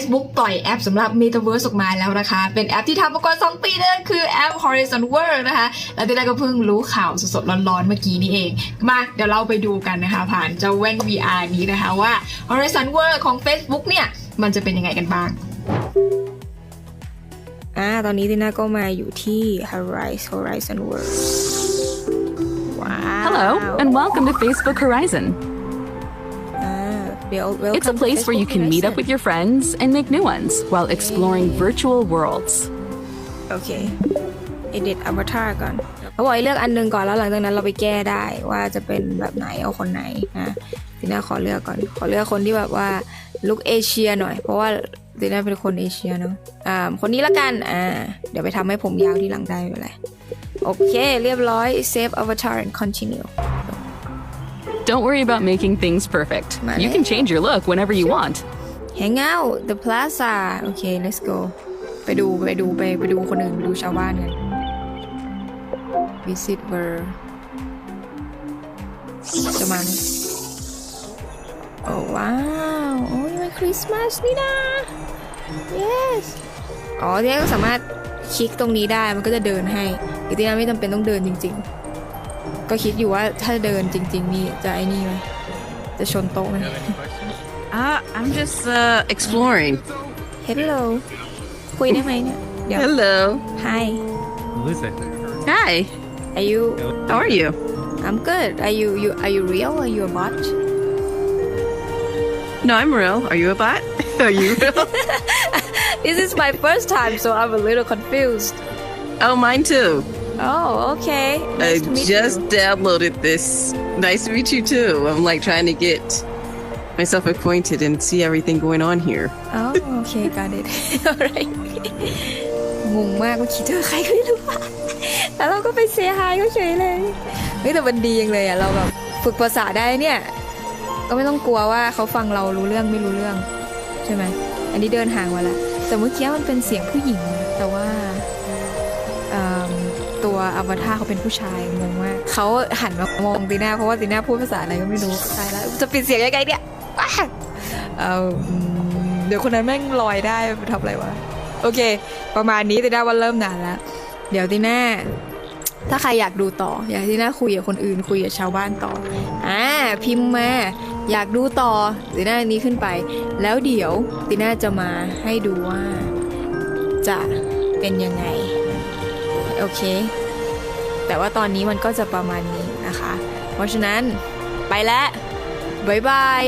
Facebook ปล่อยแอปสำหรับ Metaverse ออกมาแล้วนะคะ เป็นแอปที่ทำมาก่อน2ปีนั่นก็คือแอป Horizon World นะคะ แล้วที่ได้ก็เพิ่งรู้ข่าวสดๆร้อนๆเมื่อกี้นี่เอง มาเดี๋ยวเราไปดูกันนะคะ ผ่านเจ้าแว่น VR นี้นะคะว่า Horizon World ของ Facebook เนี่ย มันจะเป็นยังไงกันบ้างอ่าตอนนี้ติน่าก็มาอยู่ที่ Horizon Horizon World ว้าว Hello, and welcome to Facebook Horizon. It's a to place where you Facebook can meet up Horizon with your friends and make new ones while exploring virtual worlds. โอเค edit avatar ก่อนเขาบอกให้เลือกอันหนึงก่อนแล้วหลังจากนั้นเราไปแก้ได้ว่าจะเป็นแบบไหนเอาคนไหนนะทีน่าขอเลือกก่อน ขอเลือกคนที่แบบว่าลุคเอเชียหน่อย เพราะว่าทีน่าเป็นคนเอเชียเนาะอ่าคนนี้ละกันอ่าเดี๋ยวไปทำให้ผมยาวที่หลังได้ไม่เป็นไรโอเค เรียบร้อย save avatar and continue Don't worry about making things perfect. You can change your look whenever you want. hang out the plaza โอเค let's go ไปดูไปดูไปไปดูคนอื่นไปดูชาวบ้านกัน visit world จะมาโอ้ว้าวโอ้ยมันคริสต์มาสนี่นะ yes อ๋อที่ก็สามารถคลิกตรงนี้ได้มันก็จะเดินให้อีกที่นั้ไม่จำเป็นต้องเดินจริง ๆ ก็คิดอยู่ว่าถ้าเดินจริง ๆ นี่จะไอ้นี่ไหมจะชนโต๊ะไหม Uh, I'm just uh, exploring. Hello คุยได้ไหมเนี่ย เดี๋ยว Hello. Hi Lucy. Hi. Are you How are you? I'm good Are you you Are you real Are you a bot No, I'm real. Are you a bot? are you real? This is my first time so I'm a little confused oh, mine too. Oh okay I Nice to meet just you downloaded this. Nice to meet you too. I'm like trying to get myself acquainted and see everything going on here. Oh okay got it alright งงมากว่าคิดเจอใครก็ไม่รู้อะแล้วเราก็ไปเซฮายเขาเฉยเลยเฮ้ยแต่มันดียังเลยอะเราแบบฝึกภาษาได้เนี่ย ก็ไม่ต้องกลัวว่าเขาฟังเรารู้เรื่องไม่รู้เรื่อง ใช่ไหม อันนี้เดินห่างมาแล้วแต่เมื่อกี้มันเป็นเสียงผู้หญิงนะแต่ว่าเอิ่ม ตัวอวตารเขาเป็นผู้ชายงงมากเขาหันมามองตีน่าเพราะว่าตีน่าพูดภาษาอะไรก็ไม่รู้ตายแล้วจะปิดเสียงยังไงเนี่ยเอาเดี๋ยวคนนั้นแม่งลอยได้ทำอะไรวะโอเค ประมาณนี้ตีน่าว่าเริ่มนานแล้ว เดี๋ยวตีน่าถ้าใครอยากดูต่อ อยากที่น่าคุยกับคนอื่นคุยกับชาวบ้านต่ออ่าพิมพ์มาอยากดูต่อตีน่าอันนี้ขึ้นไป แล้วเดี๋ยวตีน่าจะมาให้ดูว่าจะเป็นยังไง โอเค แต่ว่าตอนนี้มันก็จะประมาณนี้นะคะ เพราะฉะนั้นไปแล้วบ๊ายบาย